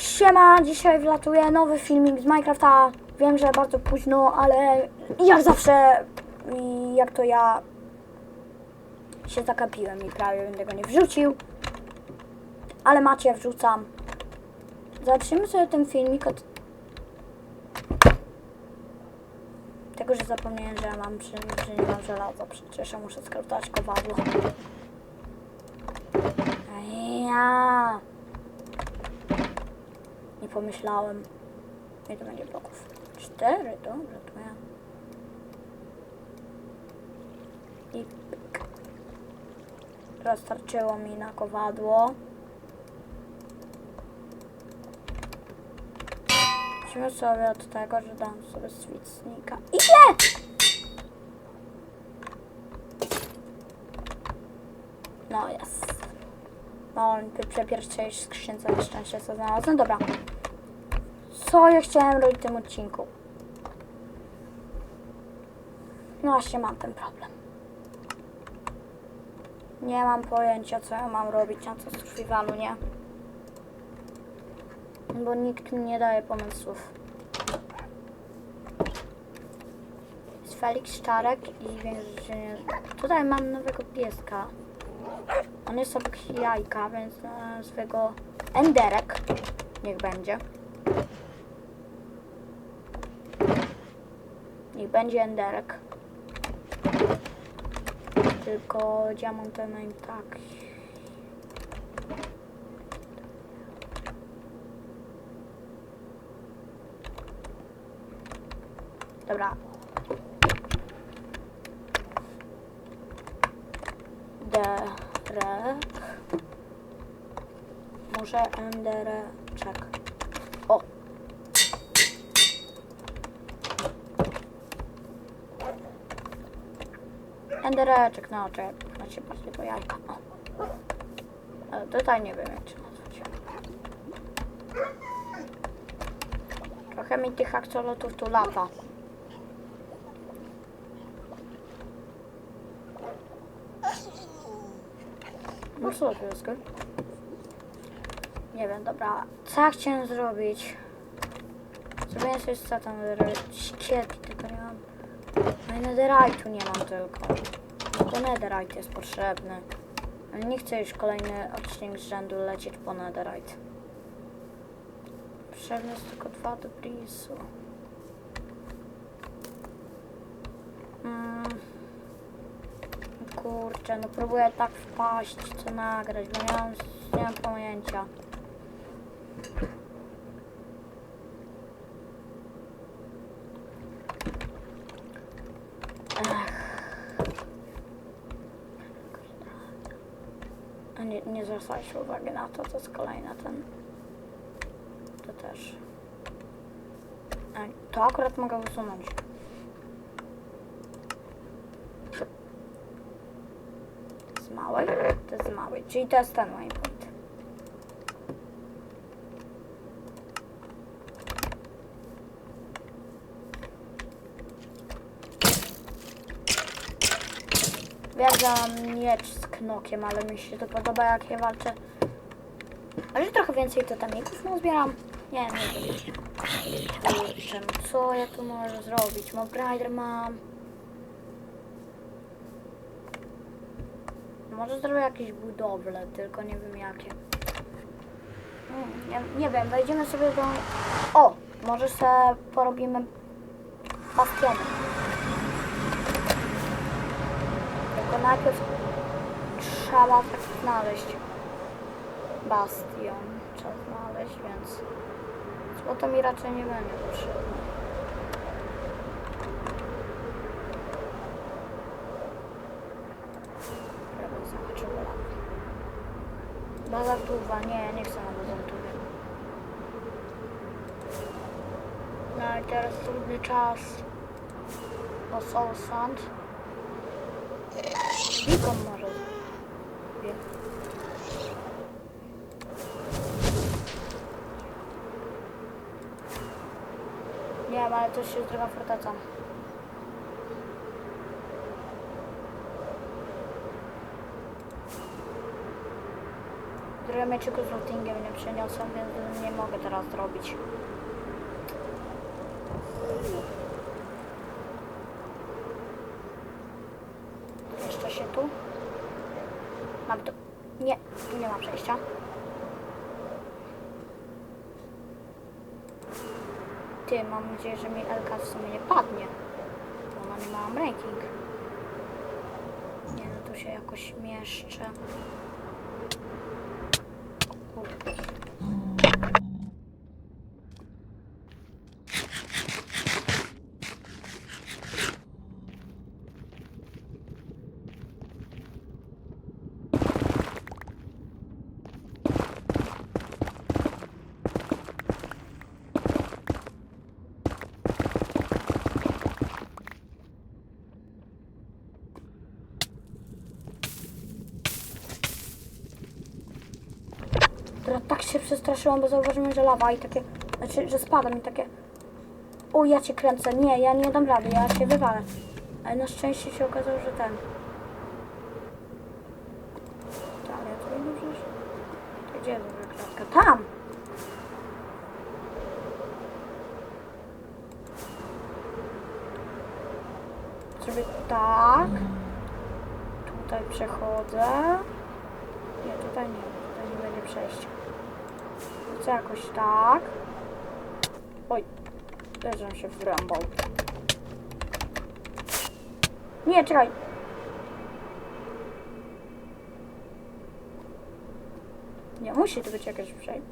Siema, dzisiaj wlatuje nowy filmik z Minecrafta. Wiem, że bardzo późno, ale jak zawsze, jak to ja się zakapiłem i prawie bym tego nie wrzucił. Ale macie, wrzucam. Zatrzymy sobie ten filmik od tego, że zapomniałem, że ja mam, że, że nie mam żelaza. Przecież ja muszę skraftować kowadło. Ja. Nie pomyślałem. Nie to będzie bloków. Cztery, dobra, to ja. I pyk. Teraz starczyło mi na kowadło. Zacznijmy sobie od tego, że dam sobie switchnika. Idzie! No jest. No, przy pierwszej skrzynce na szczęście co znalazłem. Dobra. Co ja chciałem robić w tym odcinku? No właśnie mam ten problem. Nie mam pojęcia, co ja mam robić na to survivalu, nie? Bo nikt mi nie daje pomysłów. Jest Felix Szczarek i więzienie. Tutaj mam nowego pieska. On jest obok jajka, więc nazwę go Enderek. Niech będzie. Niech będzie Enderek. Tylko diamentem im tak. Dobra. Derek. Może endereczek. O! Endereczek, no czekaj, znaczy bardziej to jajka. O. Ale tutaj nie wiem jak to nazwać. Trochę mi tych aksolotów tu lata. No co, piesku? Nie wiem, dobra. Co chciałem zrobić? Zrobiłem sobie seta ścieżki, tylko nie mam... No i netherite'u nie mam tylko. To netherite jest potrzebny. Ale nie chcę już kolejny odcinek z rzędu lecieć po netherite. Potrzebne jest tylko dwa do brisu. Mm. Kurczę, no próbuję tak wpaść, co nagrać, bo nie mam, nie mam pojęcia. Nie, nie zwracajcie uwagi na to, to jest kolejna ten. To też. To akurat mogę usunąć. Z małej? To jest z małej, czyli to jest ten waypoint. Ja mam miecz z knokiem, ale mi się to podoba jak je walczę. Ale trochę więcej totemików no zbieram. Nie, wiem. No co ja tu może zrobić? Mob Rider mam. Może zrobię jakieś budowle, tylko nie wiem jakie. Mm, nie, nie wiem, wejdziemy sobie do... O! Może sobie porobimy bastiony. Tylko najpierw trzeba znaleźć bastion. Trzeba znaleźć, więc złoto mi raczej nie będzie potrzebne. Bazartuwa, nie, nie chcę na bazartuwie. No i teraz trudny czas. O Soul Sand. Beacon może. Wie. Nie wiem, ale to się droga forteca. Serio mieczyku z lootingiem nie przeniosłem, więc nie mogę teraz zrobić. Jeszcze się tu. Mam tu. Nie, nie ma przejścia. Ty, mam nadzieję, że mi Elka w sumie nie padnie. Bo ona nie ma ranking. Nie, no tu się jakoś mieszczę. Teraz tak się przestraszyłam, bo zauważyłem, że lawa i takie, znaczy, że spada mi takie. O, ja cię kręcę. Nie, ja nie dam rady, ja się wywalę. Ale na szczęście się okazało, że ten. Ale ja tutaj nie Gdzie jest w? Tam! Zrobię tak. Tutaj przechodzę. Nie, tutaj nie, tutaj nie będzie przejścia. Chcę jakoś tak. Oj, żem się wrąbał. Nie, czekaj. Nie, musi tu być jakieś przejście.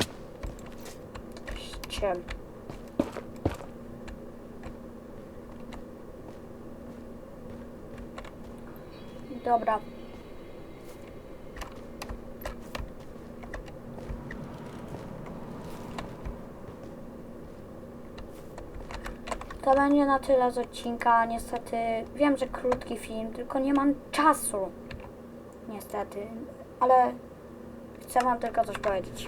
Ciem. Dobra. To będzie na tyle z odcinka. Niestety wiem, że krótki film, tylko nie mam czasu. Niestety, ale chcę Wam tylko coś powiedzieć.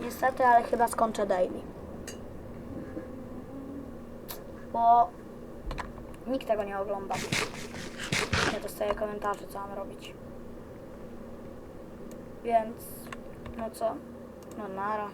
Niestety, ale chyba skończę daily. Bo nikt tego nie ogląda. Nie dostaję komentarzy, co mam robić. Więc, no co? No nara.